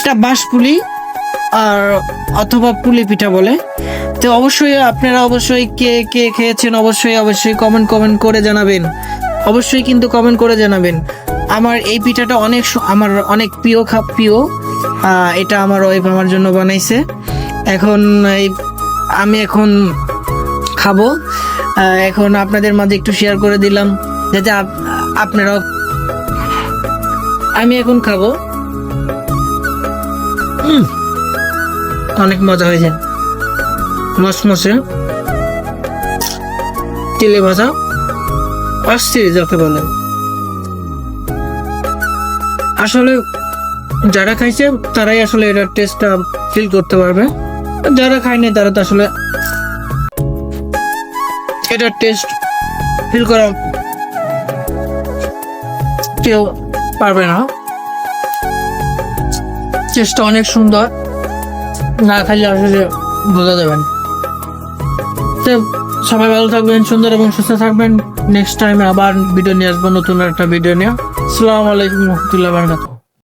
এটা বাঁশপুলি আর অথবা পুলি পিঠা বলে। তো অবশ্যই আপনারা অবশ্যই কে কে খেয়েছেন অবশ্যই অবশ্যই কমেন্ট কমেন্ট করে জানাবেন। অবশ্যই কিন্তু কমেন্ট করে জানাবেন। আমার এই পিঠাটা অনেক আমার অনেক প্রিয় খা প্রিয়। এটা আমার ওয়াইফ আমার জন্য বানাইছে। এখন এই আমি এখন খাব। এখন আপনাদের মাঝে একটু শেয়ার করে দিলাম। যাতে আপ- আপনারাও আমি এখন খাব। অনেক মজা হয়েছে। মসমসে তেলে ভাজা। অস্থির যাকে বলে। আসলে যারা খাইছে, তারাই আসলে এটার টেস্টটা ফিল করতে পারবে। যারা খায়নি, তারা তো আসলে এটার টেস্ট ফিল করা কেউ পারবে না। টেস্টটা অনেক সুন্দর। না খাইলে আসলে বোঝা দেবেন তো সবাই ভালো থাকবেন, সুন্দর এবং সুস্থ থাকবেন। নেক্সট টাইম আবার ভিডিও নিয়ে আসব, নতুন একটা ভিডিও নিয়ে। আসসালামু আলাইকুম রহমতুল্লাহ বারকাতুহ।